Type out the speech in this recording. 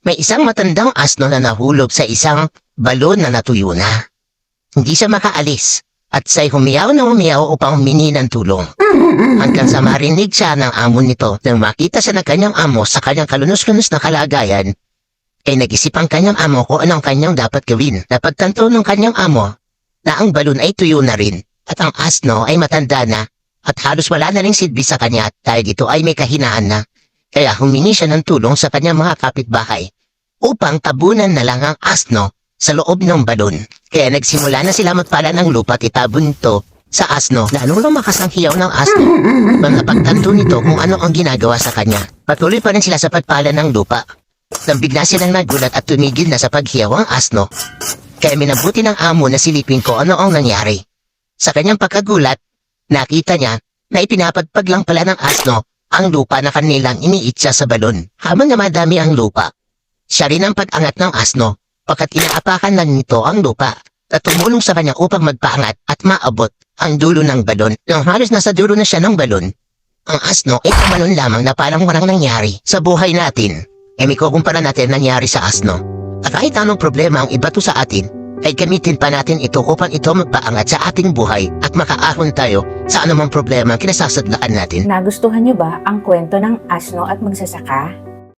May isang matandang asno na nahulog sa isang balon na natuyo na. Hindi siya makaalis at siya'y humiyaw na humiyaw upang humingi ng tulong. Hanggang sa marinig siya ng amo nito nang makita siya ng kanyang amo sa kanyang kalunos-lunos na kalagayan, ay nag-isip ang kanyang amo kung anong kanyang dapat gawin. Napagtanto ng kanyang amo na ang balon ay tuyo na rin at ang asno ay matanda na at halos wala na ring silbi sa kanya dahil ito ay may kahinaan na. Kaya humingi siya ng tulong sa kanyang mga kapitbahay upang tabunan na lang ang asno sa loob ng balon. Kaya nagsimula na sila magpala ng lupa at itabon ito sa asno. Lalo lumakas ang hiyaw ng asno. Mga pagtanto nito kung ano ang ginagawa sa kanya. Patuloy pa rin sila sa pagpala ng lupa. Nang bigla silang nagulat at tumigil na sa paghiyaw ang asno. Kaya minabuti ng amo na silipin ko ano ang nangyari. Sa kanyang pagkagulat, nakita niya na ipinapagpag lang pala ng asno ang lupa na kanilang iniitsa sa balon. Habang na madami ang lupa, siya rin ang pag-angat ng asno pagkat inaapakan lang nito ang lupa at tumulong sa kanya upang magpaangat at maabot ang dulo ng balon. Nang halos nasa dulo na siya ng balon, ang asno ay tumalon lamang na parang walang nangyari sa buhay natin. E may kukumpara natin ang nangyari sa asno. At kahit anong problema ang iba to sa atin, ay gamitin pa natin ito upang ito magpaangat sa ating buhay at makaahon tayo sa anumang problema ang kinasasadlaan natin. Nagustuhan niyo ba ang kwento ng asno at magsasaka?